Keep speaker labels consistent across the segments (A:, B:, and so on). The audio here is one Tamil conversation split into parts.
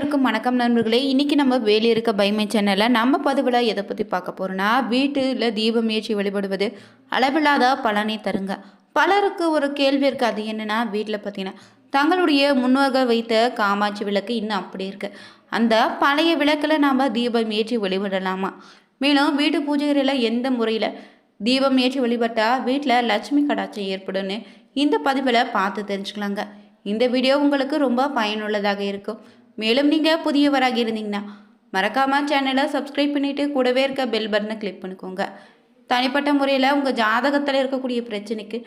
A: அனைவருக்கும் வணக்கம் நண்பர்களே. இன்றைக்கி நம்ம வேலி இருக்க பைமை சேனலில் நம்ம பதிவில் எதை பற்றி பார்க்க போகிறோன்னா வீட்டில் தீபம் ஏற்றி வழிபடுவது அளவில்லாத பலனை தருங்க. பலருக்கு ஒரு கேள்வி இருக்குது அது என்னென்னா வீட்டில் பார்த்தீங்கன்னா தங்களுடைய முன்னோர்கள் வைத்த காமாட்சி விளக்கு இன்னும் அப்படி இருக்குது அந்த பழைய விளக்கில் நாம் தீபம் ஏற்றி வழிபடலாமா? மேலும் வீட்டு பூஜைகளில் எந்த முறையில் தீபம் ஏற்றி வழிபட்டால் வீட்டில் லட்சுமி கடாட்சம் ஏற்படும்னு இந்த பதிவில் பார்த்து தெரிஞ்சுக்கலாங்க. இந்த வீடியோ உங்களுக்கு ரொம்ப பயனுள்ளதாக இருக்கும். மேலும் நீங்கள் புதியவராக இருந்தீங்கன்னா மறக்காமல் சேனலை சப்ஸ்கிரைப் பண்ணிவிட்டு கூடவே இருக்க பெல் பட்டனை கிளிக் பண்ணிக்கோங்க. தனிப்பட்ட முறையில் உங்கள் ஜாதகத்தில் இருக்கக்கூடிய பிரச்சனைக்கு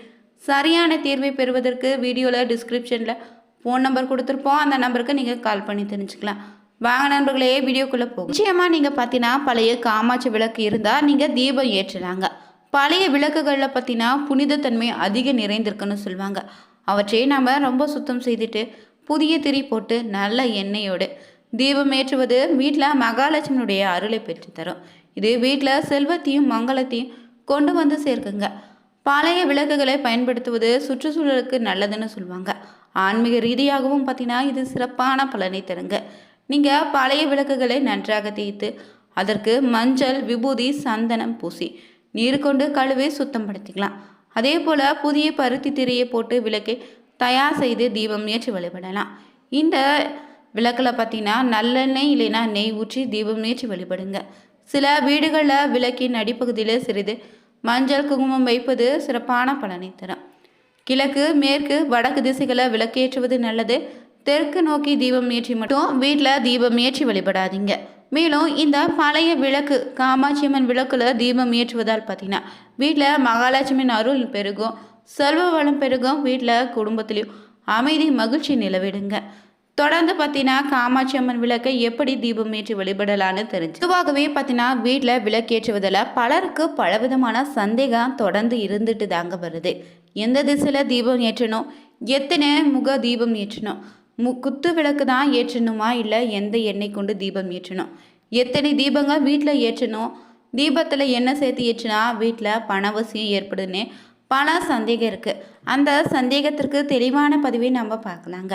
A: சரியான தீர்வை பெறுவதற்கு வீடியோவில் டிஸ்கிரிப்ஷனில் ஃபோன் நம்பர் கொடுத்துருப்போம். அந்த நம்பருக்கு நீங்கள் கால் பண்ணி தெரிஞ்சுக்கலாம். வாங்க நண்பர்களே வீடியோக்குள்ளே போகும் நிச்சயமாக நீங்கள் பார்த்தீங்கன்னா பழைய காமாட்சி விளக்கு இருந்தால் நீங்கள் தீபம் ஏற்றுறாங்க பழைய விளக்குகளில் பார்த்தீங்கன்னா புனிதத்தன்மை அதிக நிறைந்திருக்குன்னு சொல்லுவாங்க. அவற்றை நாம் ரொம்ப சுத்தம் செய்துட்டு புதிய திரி போட்டு நல்ல எண்ணெயோடு தீபம் ஏற்றுவது வீட்டில் மகாலட்சுமியுடைய அருளை பெற்றுத்தரும். இது வீட்டில் செல்வத்தையும் மங்களத்தையும் கொண்டு வந்து சேர்க்குங்க. பழைய விளக்குகளை பயன்படுத்துவது சுற்றுச்சூழலுக்கு நல்லதுன்னு சொல்லுவாங்க. ஆன்மீக ரீதியாகவும் பார்த்தீங்கன்னா இது சிறப்பான பலனை தருங்க. நீங்கள் பழைய விளக்குகளை நன்றாக தேய்த்து அதற்கு மஞ்சள் விபூதி சந்தனம் பூசி நீர் கொண்டு கழுவி சுத்தம் படுத்திக்கலாம். அதே போல் புதிய பருத்தி திரையை போட்டு விளக்கை தயார் செய்து தீபம் ஏற்றி வழிபடலாம். இந்த விளக்கில் பார்த்தீங்கன்னா நல்லெண்ணெய் இல்லைன்னா நெய் ஊற்றி தீபம் ஏற்றி வழிபடுங்க. சில வீடுகளில் விளக்கின் அடிப்பகுதியில் சிறிது மஞ்சள் குங்குமம் வைப்பது சிறப்பான பலனை தரும். கிழக்கு மேற்கு வடக்கு திசைகளை விளக்கேற்றுவது நல்லது. தெற்கு நோக்கி தீபம் ஏற்றி மட்டும் வீட்டில் தீபம் ஏற்றி வழிபடாதீங்க. மேலும் இந்த பழைய விளக்கு காமாட்சியம்மன் விளக்குல தீபம் ஏற்றுவதால் பார்த்தீங்கன்னா வீட்டில் மகாலட்சுமியின் அருள் பெருகும். செல்வ வளம் பெருகும் வீட்டில் குடும்பத்திலையும். அமைதி மகிழ்ச்சி நிலவிடுங்க. தொடர்ந்து பார்த்தீங்கன்னா காமாட்சி அம்மன் விளக்கை எப்படி தீபம் ஏற்றி வழிபடலான்னு தெரிஞ்சு. பொதுவாகவே பார்த்தீங்கன்னா வீட்டில் விளக்கேற்றுவதில் பலருக்கு பலவிதமான சந்தேகம் தொடர்ந்து இருந்துட்டு தாங்க வருது. எந்த திசையில் தீபம் ஏற்றணும்? எத்தனை முக தீபம் ஏற்றணும்? மு குத்து விளக்கு தான் ஏற்றணுமா? இல்லை எந்த எண்ணெய் கொண்டு தீபம் ஏற்றணும்? எத்தனை தீபங்கள் வீட்டில் ஏற்றணும்? தீபத்தில் எண்ணெய் சேர்த்து ஏற்றினா வீட்டில் பணவசியம் ஏற்படுதுன்னு பல சந்தேகம் இருக்குது அந்த சந்தேகத்திற்கு தெளிவான பதிவை நம்ம பார்க்கலாங்க.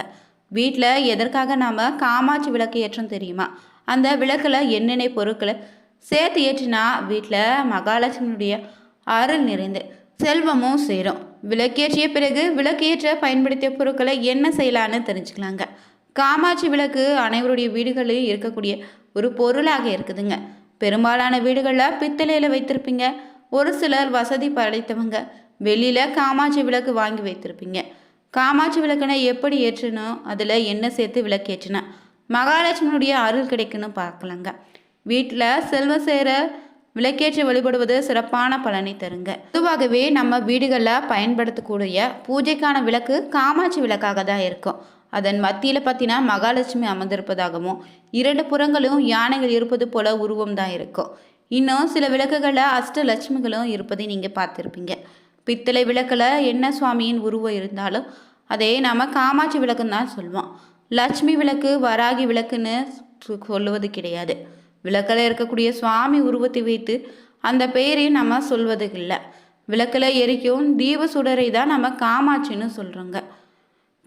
A: வீட்டில் எதற்காக நாம் காமாட்சி விளக்கு ஏற்றோம் தெரியுமா? அந்த விளக்கில் என்னென்ன பொருட்களை சேர்த்து ஏற்றினா வீட்டில் மகாலட்சுமியுடைய அருள் நிறைந்து செல்வமும் சேரும். விளக்கேற்றிய பிறகு விளக்கேற்ற பயன்படுத்திய பொருட்களை என்ன செய்யலான்னு தெரிஞ்சுக்கலாங்க. காமாட்சி விளக்கு அனைவருடைய வீடுகளில் இருக்கக்கூடிய ஒரு பொருளாக இருக்குதுங்க. பெரும்பாலான வீடுகளில் பித்தளையில் வைத்திருப்பீங்க. ஒரு சிலர் வசதி படைத்தவங்க. வெளியில் காமாட்சி விளக்கு வாங்கி வைத்திருப்பீங்க. காமாட்சி விளக்குனை எப்படி ஏற்றணும் அதில் என்ன சேர்த்து விளக்கேற்றணும் மகாலட்சுமியுடைய அருள் கிடைக்குன்னு பார்க்கலாங்க. வீட்டில் செல்வ சேர விளக்கேற்றி வழிபடுவது சிறப்பான பலனை தருங்க. பொதுவாகவே நம்ம வீடுகளில் பயன்படுத்தக்கூடிய பூஜைக்கான விளக்கு காமாட்சி விளக்காக தான் இருக்கும். அதன் மத்தியில் பார்த்தீங்கன்னா மகாலட்சுமி அமர்ந்திருப்பதாகவும் இரண்டு புறங்களும் யானைகள் இருப்பது போல உருவம் தான் இருக்கும். இன்னும் சில விளக்குகளில் அஷ்டலட்சுமிகளும் இருப்பதை நீங்கள் பார்த்துருப்பீங்க. பித்தளை விளக்கில் என்ன சுவாமியின் உருவம் இருந்தாலும் அதே நாம் காமாட்சி விளக்குன்னு தான் சொல்லுவோம் லட்சுமி விளக்கு வராகி விளக்குன்னு சொ- சொல்லுவது கிடையாது. விளக்கில் இருக்கக்கூடிய சுவாமி உருவத்தை வைத்து அந்த பெயரை நம்ம சொல்வது இல்லை விளக்கில் எரிக்கும் தீப சுடரை தான் நம்ம காமாட்சின்னு சொல்கிறோங்க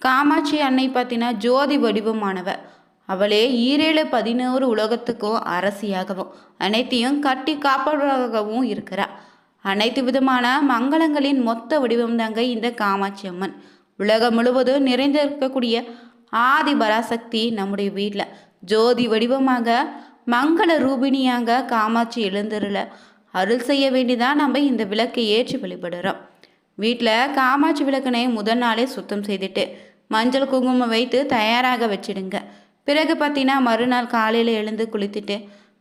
A: காமாட்சி அன்னை பார்த்தீங்கன்னா ஜோதி வடிவமானவ. அவளே ஈரேழு பதினோரு உலகத்துக்கும் அரசியாகவும் அனைத்தையும் கட்டி காப்பவராகவும் இருக்கிறாள் அனைத்து விதமான மங்களங்களின் மொத்த வடிவம் தாங்க இந்த காமாட்சி அம்மன். உலகம் முழுவதும் நிறைந்திருக்கக்கூடிய ஆதி பராசக்தி நம்முடைய வீட்டில் ஜோதி வடிவமாக மங்கள ரூபிணியாக காமாட்சி எழுந்தருள அருள் செய்ய வேண்டிதான் நம்ம இந்த விளக்கை ஏற்றி வழிபடுறோம். வீட்டில் காமாட்சி விளக்கினை முதல் நாளே சுத்தம் செய்துட்டு மஞ்சள் குங்குமம் வைத்து தயாராக வச்சிடுங்க. பிறகு பார்த்தீங்கன்னா மறுநாள் காலையில் எழுந்து குளித்துட்டு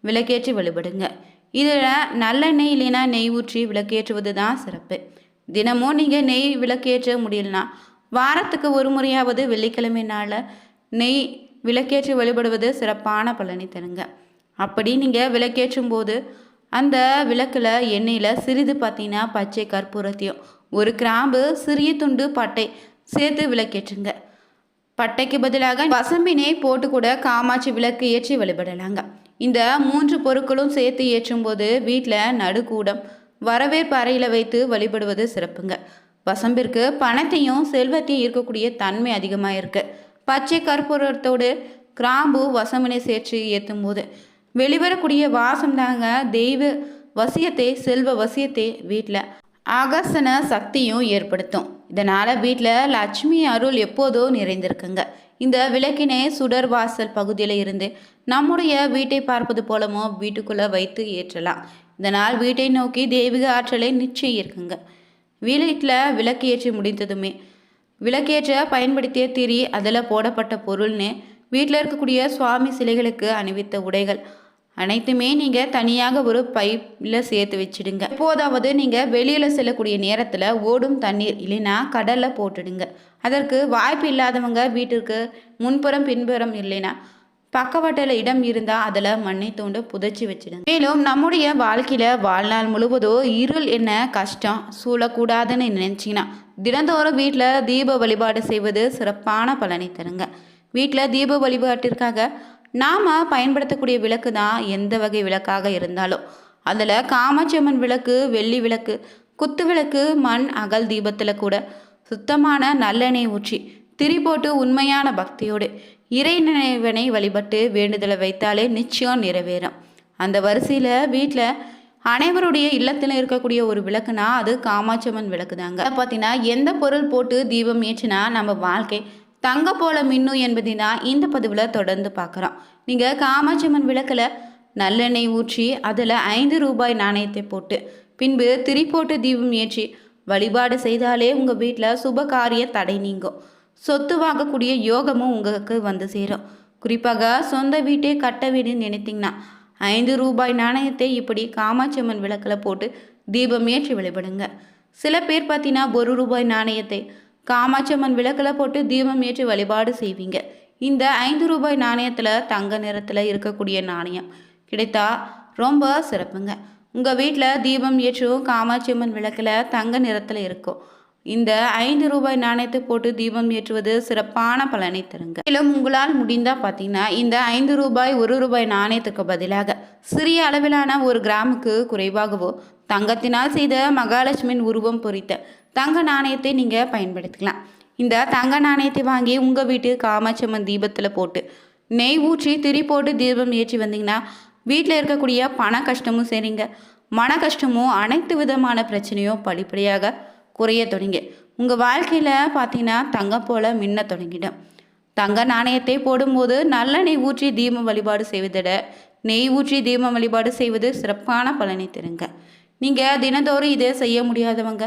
A: விளக்கேற்றி வழிபடுங்க. இதில் நல்லெண்ணெய் இல்லைன்னா நெய் ஊற்றி விளக்கேற்றுவது தான் சிறப்பு. தினமும் நீங்கள் நெய் விளக்கேற்ற முடியலனா வாரத்துக்கு ஒரு முறையாவது வெள்ளிக்கிழமை நாளில் நெய் விளக்கேற்றி வழிபடுவது சிறப்பான பலனை தருங்க. அப்படி நீங்கள் விளக்கேற்றும் போது அந்த விளக்கில் எண்ணெயில் சிறிது பார்த்தீங்கன்னா பச்சை கற்பூரத்தையும் ஒரு கிராம்பு சிறிய துண்டு பட்டை சேர்த்து விளக்கேற்றுங்க. பட்டைக்கு பதிலாக வசம்பினை போட்டு கூட காமாட்சி விளக்கு ஏற்றி வழிபடலாங்க. இந்த மூன்று பொருட்களும் சேர்த்து ஏற்றும்போது வீட்டில் நடுக்கூடம். வரவேற்பு அறையில் வைத்து வழிபடுவது சிறப்புங்க. வசம்பிற்கு பணத்தையும் செல்வத்தையும் இருக்கக்கூடிய தன்மை அதிகமாக இருக்குது பச்சை கற்பூரத்தோடு கிராம்பு வசமனை சேர்த்து ஏற்றும் போது வெளிவரக்கூடிய வாசம் தாங்க தெய்வ வசியத்தை செல்வ வசியத்தை வீட்டில் ஆகர்ஷண சக்தியும் ஏற்படுத்தும். இதனால் வீட்டில் லட்சுமி அருள் எப்போதோ நிறைந்திருக்குங்க. இந்த விளக்கினை சுடர் வாசல் பகுதியில் இருந்து நம்முடைய வீட்டை பார்ப்பது போலமோ வீட்டுக்குள்ளே வைத்து ஏற்றலாம். இதனால் வீட்டை நோக்கி தெய்வீக ஆற்றலை நிச்சயம் இருக்குங்க வீட்டில் விளக்கு ஏற்றி முடிந்ததுமே விளக்கேற்ற பயன்படுத்திய திரி அதில் போடப்பட்ட பொருள்னு வீட்டில் இருக்கக்கூடிய சுவாமி சிலைகளுக்கு அணிவித்த உடைகள். அனைத்துமே நீங்கள் தனியாக ஒரு பைப்பில் சேர்த்து வச்சிடுங்க. எப்போதாவது நீங்கள் வெளியில் செல்லக்கூடிய நேரத்தில் ஓடும் தண்ணீர் இல்லைன்னா கடலில் போட்டுடுங்க. அதற்கு வாய்ப்பு இல்லாதவங்க வீட்டிற்கு முன்புறம் பின்புறம் இல்லைன்னா பக்கவாட்டில் இடம் இருந்தால் அதில் மண்ணை தோண்டு புதைச்சி வச்சிடுங்க. மேலும் நம்முடைய வாழ்க்கையில் வாழ்நாள் முழுவதும் இருள் என்ன கஷ்டம் சூழக்கூடாதுன்னு நினச்சிங்கன்னா தினந்தோறும் வீட்டில் தீப வழிபாடு செய்வது சிறப்பான பலனை தருங்க. வீட்டில் தீப வழிபாட்டிற்காக நாம் பயன்படுத்தக்கூடிய விளக்கு தான் எந்த வகை விளக்காக இருந்தாலும். அதில் காமாட்சியம்மன் விளக்கு வெள்ளி விளக்கு குத்து விளக்கு மண் அகல் தீபத்தில் கூட சுத்தமான நல்லெண்ணெய் ஊற்றி திரி போட்டு உண்மையான பக்தியோடு இறை நினைவனை வழிபட்டு வேண்டுதலை வைத்தாலே நிச்சயம் நிறைவேறும். அந்த வரிசையில் வீட்டில் அனைவருடைய இல்லத்தில் இருக்கக்கூடிய ஒரு விளக்குனா அது காமாட்சியம்மன் விளக்கு தாங்க பார்த்தீங்கன்னா எந்த பொருள் போட்டு தீபம் ஏற்றினா நம்ம வாழ்க்கை தங்க போல மின்னு என்பதை தான் இந்த பதிவில் தொடர்ந்து பார்க்குறோம். நீங்கள் காமாட்சியம்மன் விளக்கில் நல்லெண்ணெய் ஊற்றி அதில் ஐந்து ரூபாய் நாணயத்தை போட்டு பின்பு திரிப்போட்டு தீபம் ஏற்றி வழிபாடு செய்தாலே உங்கள் வீட்டில் சுப காரிய தடை நீங்கும். சொத்து வாங்கக்கூடிய யோகமும் உங்களுக்கு வந்து சேரும். குறிப்பாக சொந்த வீட்டே கட்ட வீடுன்னு நினைத்தீங்கன்னா ஐந்து ரூபாய் நாணயத்தை இப்படி காமாட்சியம்மன் விளக்கில் போட்டு தீபம் ஏற்றி வழிபடுங்க. சில பேர் பார்த்தீங்கன்னா ஒரு ரூபாய் நாணயத்தை காமாட்சி அம்மன் விளக்கில் போட்டு தீபம் ஏற்றி வழிபாடு செய்வீங்க. இந்த ஐந்து ரூபாய் நாணயத்தில் தங்க நிறத்தில் இருக்கக்கூடிய நாணயம் கிடைத்தா ரொம்ப சிறப்புங்க. உங்கள் வீட்டில் தீபம் ஏற்றும் காமாட்சி அம்மன் விளக்கில் தங்க நிறத்தில் இருக்கும் இந்த ஐந்து ரூபாய் நாணயத்தை போட்டு தீபம் ஏற்றுவது சிறப்பான பலனை தருங்க. மேலும் உங்களால் முடிந்தால் பார்த்தீங்கன்னா இந்த ஐந்து ரூபாய் ஒரு ரூபாய் நாணயத்துக்கு பதிலாக சிறிய அளவிலான ஒரு கிராமுக்கு குறைவாகவோ தங்கத்தினால் செய்த மகாலட்சுமியின் உருவம் பொறித்த தங்க நாணயத்தை நீங்கள் பயன்படுத்திக்கலாம். இந்த தங்க நாணயத்தை வாங்கி உங்கள் வீட்டு காமாட்சியம்மன் தீபத்தில் போட்டு நெய் ஊற்றி திரி போட்டு தீபம் ஏற்றி வந்தீங்கன்னா வீட்டில் இருக்கக்கூடிய பண கஷ்டமும் சரிங்க. மன கஷ்டமும் அனைத்து விதமான பிரச்சனையும் படிப்படியாக குறைய தொடங்க. உங்கள் வாழ்க்கையில் பார்த்தீங்கன்னா தங்கம் போல் மின்ன தொடங்கிடும். தங்க நாணயத்தை போடும்போது நல்லெண்ணெய் ஊற்றி தீபம் வழிபாடு செய்வதிட நெய் ஊற்றி தீபம் வழிபாடு செய்வது சிறப்பான பலனை தருங்க. நீங்கள் தினந்தோறும் இதை செய்ய முடியாதவங்க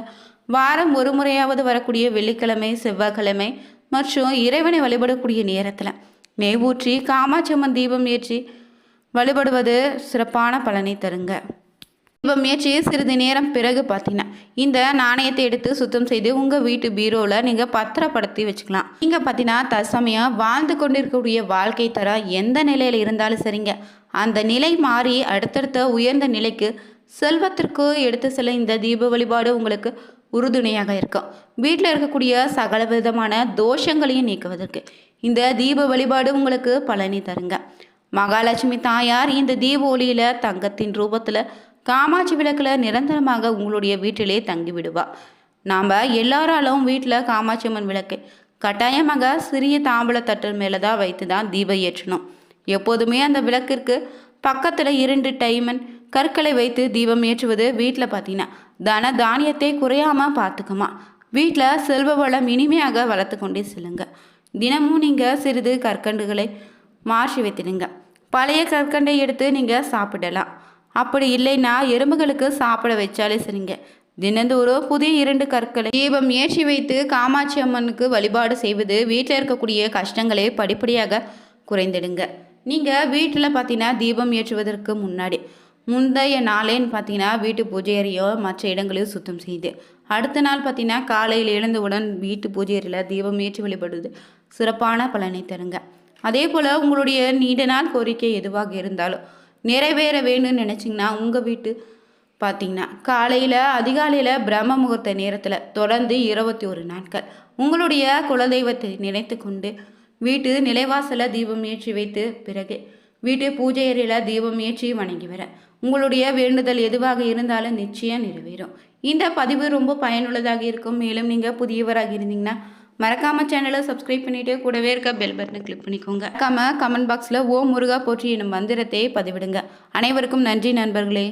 A: வாரம் ஒரு முறையாவது வரக்கூடிய வெள்ளிக்கிழமை செவ்வாய்க்கிழமை மற்றும் இறைவனை வழிபடக்கூடிய நேரத்தில் நெய் ஊற்றி காமாட்சியம்மன் தீபம் ஏற்றி வழிபடுவது சிறப்பான பலனை தருங்க. இப்போ ஏற்றி சிறிது நேரம் பிறகு பார்த்தீங்கன்னா இந்த நாணயத்தை எடுத்து சுத்தம் செய்து உங்கள் வீட்டு பீரோவில் நீங்கள் பத்திரப்படுத்தி வச்சுக்கலாம். நீங்கள் பார்த்தீங்கன்னா தற்சமயம் வாழ்ந்து கொண்டிருக்கக்கூடிய வாழ்க்கை தரம் எந்த நிலையில் இருந்தாலும் சரிங்க. அந்த நிலை மாறி அடுத்தடுத்த உயர்ந்த நிலைக்கு செல்வத்திற்கு எடுத்து செல்ல இந்த தீப வழிபாடு உங்களுக்கு உறுதுணையாக இருக்கும். வீட்டில் இருக்கக்கூடிய சகல விதமான தோஷங்களையும் நீக்குவதற்கு இந்த தீப வழிபாடு உங்களுக்கு பழனி தருங்க. மகாலட்சுமி தாயார் இந்த தீப ஒளியில் தங்கத்தின் ரூபத்தில் காமாட்சி விளக்கில் நிரந்தரமாக உங்களுடைய வீட்டிலே தங்கிவிடுவா. நாம் எல்லாராலும் வீட்டில் காமாட்சி அம்மன் விளக்கு கட்டாயமாக சிறிய தாம்பல மேலே தான் வைத்து தான் தீபம் ஏற்றணும். எப்போதுமே அந்த விளக்கிற்கு பக்கத்தில் இரண்டு டைமன் கற்களை வைத்து தீபம் ஏற்றுவது வீட்டில் பார்த்தீங்கன்னா தன தானியத்தை குறையாமல் பார்த்துக்குமா வீட்டில் செல்வ வளம் இனிமையாக வளர்த்து கொண்டே செல்லுங்க. தினமும் நீங்கள் சிறிது கற்கண்டுகளை மாற்றி வைத்திடுங்க. பழைய கற்கண்டை எடுத்து நீங்கள் சாப்பிடலாம். அப்படி இல்லைன்னா எறும்புகளுக்கு சாப்பிட வச்சாலே சரிங்க. தினந்தோறும் புதிய இரண்டு கற்களை தீபம் ஏற்றி வைத்து காமாட்சி அம்மனுக்கு வழிபாடு செய்வது வீட்டில் இருக்கக்கூடிய கஷ்டங்களை படிப்படியாக குறைந்திடுங்க. நீங்கள் வீட்டில் பார்த்தீங்கன்னா தீபம் ஏற்றுவதற்கு முன்னாடி முந்தைய நாளேன்னு பார்த்தீங்கன்னா வீட்டு பூஜை அறையோ மற்ற இடங்களையும் சுத்தம் செய்து அடுத்த நாள் பார்த்தீங்கன்னா காலையில் எழுந்தவுடன் வீட்டு பூஜை அறையில் தீபம் ஏற்றி வழிபடுவது சிறப்பான பலனை தருங்க. அதே போல் உங்களுடைய நீண்ட நாள் கோரிக்கை எதுவாக இருந்தாலும் நிறைவேற வேணும்னு நினச்சிங்கன்னா உங்கள் வீட்டு பார்த்தீங்கன்னா காலையில் அதிகாலையில் பிரம்ம முகூர்த்த நேரத்தில் தொடர்ந்து இருபத்தி ஒரு நாட்கள். உங்களுடைய குலதெய்வத்தை நினைத்து கொண்டு வீட்டு நிலைவாசல தீபம் ஏற்றி வைத்து பிறகு வீட்டு பூஜை அறையில் தீபம் ஏற்றி வணங்கி வர. உங்களுடைய வேண்டுதல் எதுவாக இருந்தாலும் நிச்சயம் நிறைவேறும். இந்த பதிவு ரொம்ப பயனுள்ளதாக இருக்கும். மேலும் நீங்கள் புதியவராக இருந்தீங்கன்னா மறக்காம சேனலை சப்ஸ்கிரைப் பண்ணிட்டு கூடவே இருக்க பெல் பட்டனை கிளிக் பண்ணிக்கோங்க. மறக்காம கமெண்ட் பாக்ஸில் ஓ முருகா போற்றி என்னும் மந்திரத்தை பதிவிடுங்க. அனைவருக்கும் நன்றி நண்பர்களே.